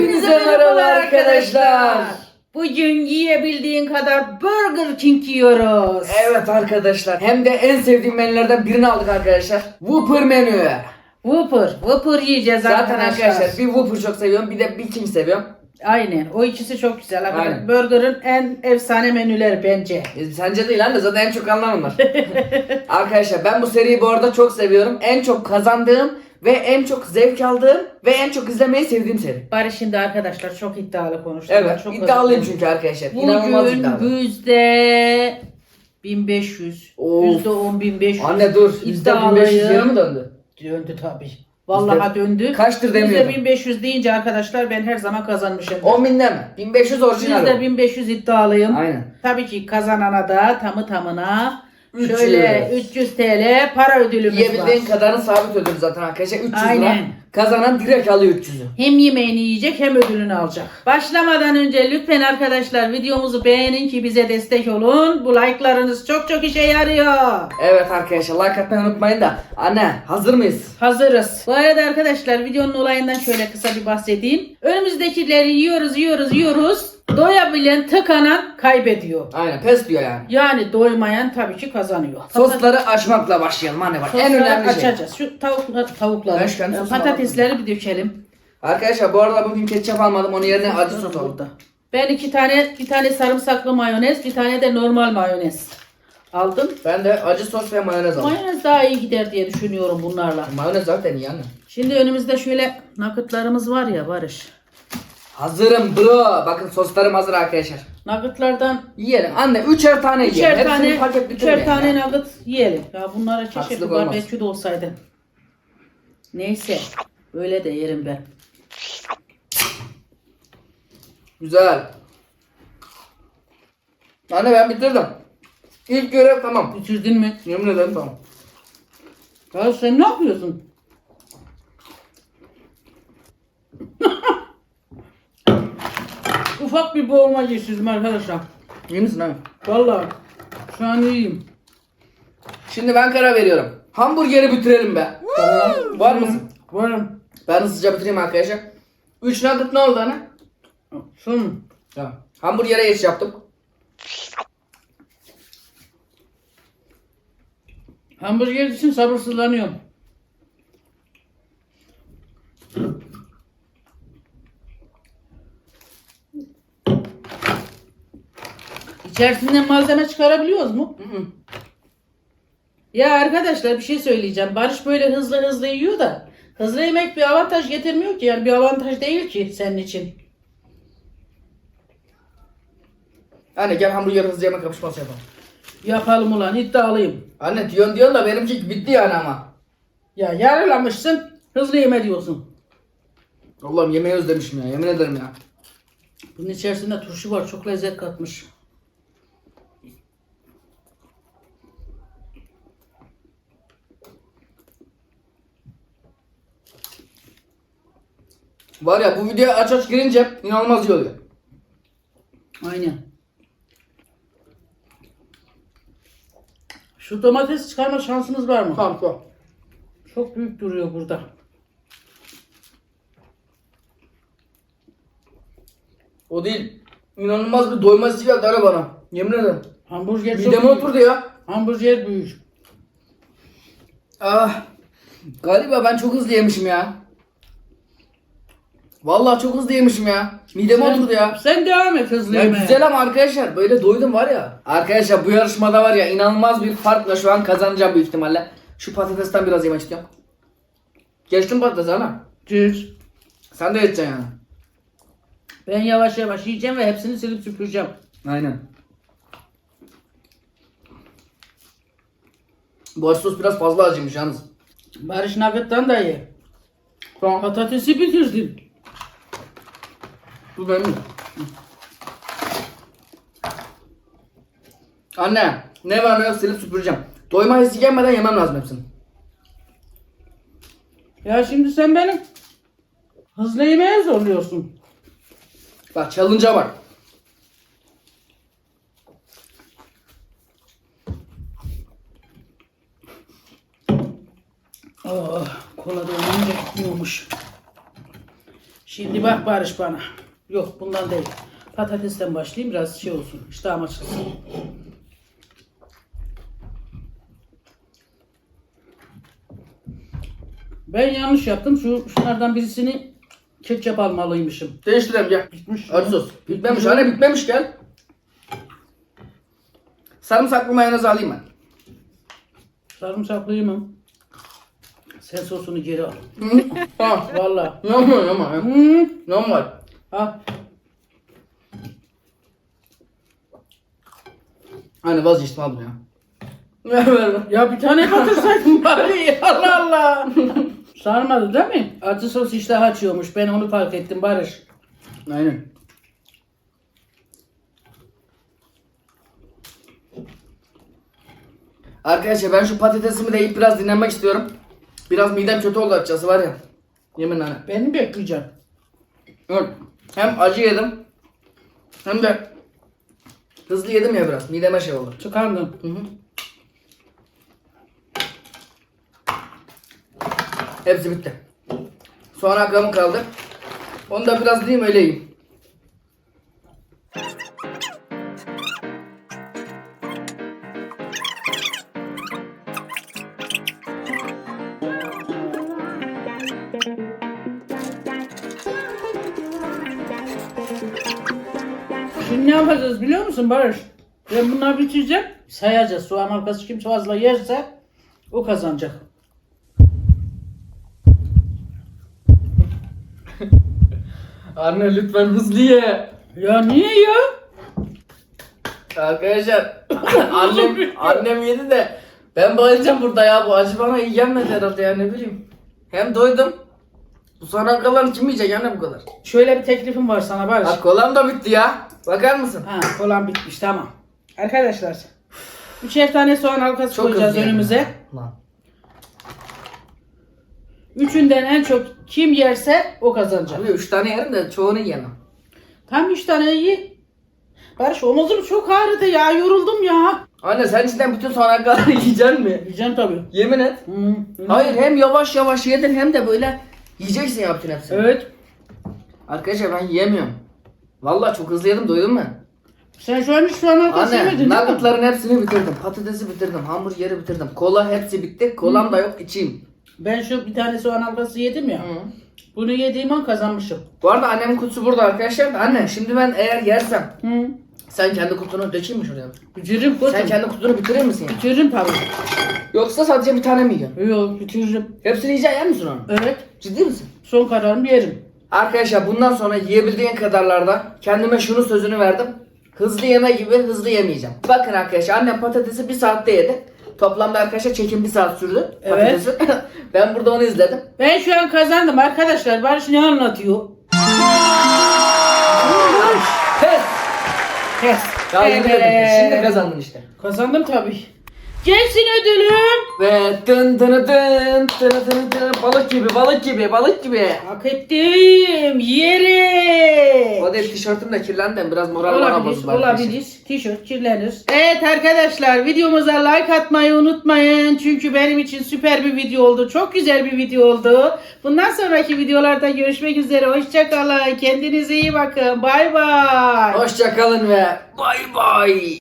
Hepinize merhaba arkadaşlar. Bugün yiyebildiğin kadar Burger King yiyoruz. Evet arkadaşlar hem de en sevdiğim menülerden birini aldık arkadaşlar. Whopper menü. Whopper, Whopper yiyeceğiz Zaten arkadaşlar. arkadaşlar bir Whopper çok seviyorum bir de Big King seviyorum. Aynen. O ikisi çok güzel. arkadaşlar. Aynen. Burger'ın en efsane menüleri bence. E, Sence değil anne zaten en çok alınan onlar. arkadaşlar ben bu seriyi bu arada çok seviyorum. En çok kazandığım ve en çok zevk aldığım ve en çok izlemeyi sevdiğim seri. Bari şimdi arkadaşlar çok iddialı konuştum. Evet çok iddialıyım çünkü arkadaşlar. İnanılmaz Bugün iddialı. yüzde 1500. Of. Yüzde 10 1500. Anne dur. Yüzde 1500 yeri mi döndü? Döndü tabii. Vallahi döndü. Kaçtır demiyordum. Yüzde 1500 deyince arkadaşlar ben her zaman kazanmışım. 10 binde mi? 1500 orijinal. Yüzde o. 1500 iddialıyım. Aynen. Tabii ki kazanana da tamı tamına 300. şöyle 300 TL para ödülümüz var. Yiyebildiğin kadarın sabit ödülü zaten arkadaşlar 300 lira. Aynen. Kazanan direkt alıyor 300'ü. Hem yemeğini yiyecek hem ödülünü alacak. Başlamadan önce lütfen arkadaşlar videomuzu beğenin ki bize destek olun. Bu like'larınız çok çok işe yarıyor. Evet arkadaşlar like atmayı unutmayın da. Anne hazır mıyız? Hazırız. Bu arada arkadaşlar videonun olayından şöyle kısa bir bahsedeyim. Önümüzdekileri yiyoruz yiyoruz yiyoruz. Doyabilen tıkanan kaybediyor. Aynen pes diyor yani. Yani doymayan tabii ki kazanıyor. Sosları açmakla başlayalım anne bak. en Sosları önemli şey. açacağız. Şu tavuklar, tavukları, Ben şu kendi e, sosuna patatesleri bir dökelim. Arkadaşlar bu arada bugün ketçap almadım. Onun yerine acı sos burada. Ben iki tane, bir tane sarımsaklı mayonez, bir tane de normal mayonez aldım. Ben de acı sos ve mayonez aldım. Mayonez daha iyi gider diye düşünüyorum bunlarla. Mayonez zaten iyi anne. Şimdi önümüzde şöyle nakıtlarımız var ya Barış. Hazırım bro. Bakın soslarım hazır arkadaşlar. Nakıtlardan Yiyelim. Anne üçer tane yiyelim. üçer Hepsini tane, paket üçer bitirmeyelim tane ya. nugget yiyelim. Ya bunlara keşke olmaz. barbekü de olsaydı. Neyse. Böyle de yerim ben. Güzel. Anne ben bitirdim. İlk görev tamam. Bitirdin mi? Yemin ederim tamam. Ya sen ne yapıyorsun? Ufak bir boğulma geçirdim arkadaşlar. İyi misin abi? Vallahi şu an iyiyim. Şimdi ben karar veriyorum. Hamburgeri bitirelim be. Tamam. Var mısın? Varım. Ben hızlıca bitireyim arkadaşlar. 3 nugget ne oldu anne? Son. Tamam. Hamburgere geç yaptım. Hamburger için sabırsızlanıyorum. İçerisinden malzeme çıkarabiliyoruz mu? Hı hı. Ya arkadaşlar bir şey söyleyeceğim. Barış böyle hızlı hızlı yiyor da hızlı yemek bir avantaj getirmiyor ki. Yani bir avantaj değil ki senin için. Anne gel hamburger hızlıca yemek kapışması yapalım. Yapalım ulan iddialıyım. Anne diyorsun diyorsun da benimki bitti yani ama. Ya yarılamışsın hızlı yeme diyorsun. Allah'ım yemeği özlemişim ya yemin ederim ya. Bunun içerisinde turşu var çok lezzet katmış. Var ya bu videoya aç aç girince inanılmaz iyi oluyor. Aynen. Şu domates çıkarma şansınız var mı? Tamam tamam. Çok büyük duruyor burada. O değil. İnanılmaz bir doyma hissi geldi ara bana. Yemin ederim. Hamburger çok Mideme büyük. oturdu ya. Hamburger büyük. Ah. Galiba ben çok hızlı yemişim ya. Vallahi çok hızlı yemişim ya. Mideme Sen- oturdu ya. Sen devam et hızlı Ya yemeye. güzel ama arkadaşlar böyle doydum var ya. Arkadaşlar bu yarışmada var ya inanılmaz bir farkla şu an kazanacağım büyük ihtimalle. Şu patatesten biraz yemek istiyorum. Geçtim patates ana. Düz. Sen de yiyeceksin yani. Ben yavaş yavaş yiyeceğim ve hepsini silip süpüreceğim. Aynen. Bu acı sos biraz fazla acıymış yalnız. Barış Nugget'tan da ye. Tamam. Patatesi bitirdin. Bu benim. Anne ne var ne yok silip süpüreceğim. Doyma hissi gelmeden yemem lazım hepsini. Ya şimdi sen benim hızlı yemeye zorluyorsun. Bak challenge'a bak. Oh, kola da olunca gitmiyormuş. Şimdi bak Barış bana. Yok bundan değil. Patatesten başlayayım biraz şey olsun. İştahım açılsın. Ben yanlış yaptım. Şu şunlardan birisini ketçap almalıymışım. Değiştirelim gel. Bitmiş. Acı sos. Bitmemiş anne bitmemiş gel. Sarımsaklı mayonez alayım ben. Sarımsaklıyım mı? Sen sosunu geri al. Tamam. Valla. Normal normal. Normal. Al. Hani vazgeçtim al bunu ya. Ver ver ver. Ya bir tane batırsaydın bari. Allah Allah. Sarmadı değil mi? Acı sos iştah açıyormuş. Ben onu fark ettim Barış. Aynen. Arkadaşlar ben şu patatesimi de yiyip biraz dinlenmek istiyorum. Biraz midem kötü oldu açıkçası var ya. Yeminle. hani. Beni bekleyeceğim. Evet. Hem acı yedim. Hem de hızlı yedim ya biraz. Mideme şey oldu. Çıkardım. Hı hı. Hepsi bitti. Sonra gramı kaldı. Onu da biraz diyeyim öyle yiyeyim. Şimdi ne yapacağız biliyor musun Barış? Ben bunları bitireceğim. Sayacağız. Soğan halkası kim fazla yerse o kazanacak. Anne lütfen hızlı ye. Ya niye ya? Arkadaşlar annem annem yedi de ben bayılacağım burada ya bu acı bana iyi gelmedi herhalde ya ne bileyim. Hem doydum. Bu sana kalan kim yiyecek anne bu kadar? Şöyle bir teklifim var sana Barış. Bak kolam da bitti ya. Bakar mısın? Ha, kolan bitmiş tamam. Arkadaşlar. Üçer tane soğan halkası Çok koyacağız önümüze. Lan. Üçünden en çok kim yerse o kazanacak. Abi üç tane yerim de çoğunu yiyemem. Tam üç tane ye. Barış omuzum çok ağrıdı ya yoruldum ya. Anne sen cidden bütün soğan kadar yiyeceksin mi? Yiyeceğim tabii. Yemin et. Hı. Hayır hem yavaş yavaş yedin hem de böyle yiyeceksin ya bütün hepsini. Evet. Arkadaşlar ben yiyemiyorum. Vallahi çok hızlı yedim doydum ben. Sen şu an hiç soğan halkası yemedin Anne değil mi? nuggetların hepsini bitirdim. Patatesi bitirdim. Hamburgeri bitirdim. Kola hepsi bitti. Kolam da yok içeyim. Ben şu bir tane soğan halkası yedim ya. Bunu yediğim an kazanmışım. Bu arada annemin kutusu burada arkadaşlar. Anne şimdi ben eğer yersem Hı. Sen kendi kutunu dökeyim mi şuraya? Bitiririm koçum. Sen kendi kutunu bitirir misin ya? Bitiririm tabii. Yoksa sadece bir tane mi yiyorsun? Yok bitiririm. Hepsini yiyeceksin yer misin onu? Evet. Ciddi misin? Son kararımı yerim. Arkadaşlar bundan sonra yiyebildiğin kadarlarda kendime şunu sözünü verdim. Hızlı yeme gibi hızlı yemeyeceğim. Bakın arkadaşlar annem patatesi bir saatte yedi. Toplamda arkadaşlar çekim bir saat sürdü. Evet. Patatesi. ben burada onu izledim. Ben şu an kazandım arkadaşlar. Barış ne anlatıyor? Pes! Ya yemin Evet. Şimdi kazandın işte. Kazandım tabii. Gelsin ödülüm. Ve dın dın dın dın dın dın balık gibi balık gibi balık gibi. Hak ettim. Yeri. O da tişörtüm de kirlendi biraz moral bana Olabilir, olabilir. Tişört kirlenir. Evet arkadaşlar videomuza like atmayı unutmayın. Çünkü benim için süper bir video oldu. Çok güzel bir video oldu. Bundan sonraki videolarda görüşmek üzere. Hoşçakalın. Kendinize iyi bakın. Bay bay. Hoşçakalın ve bay bay.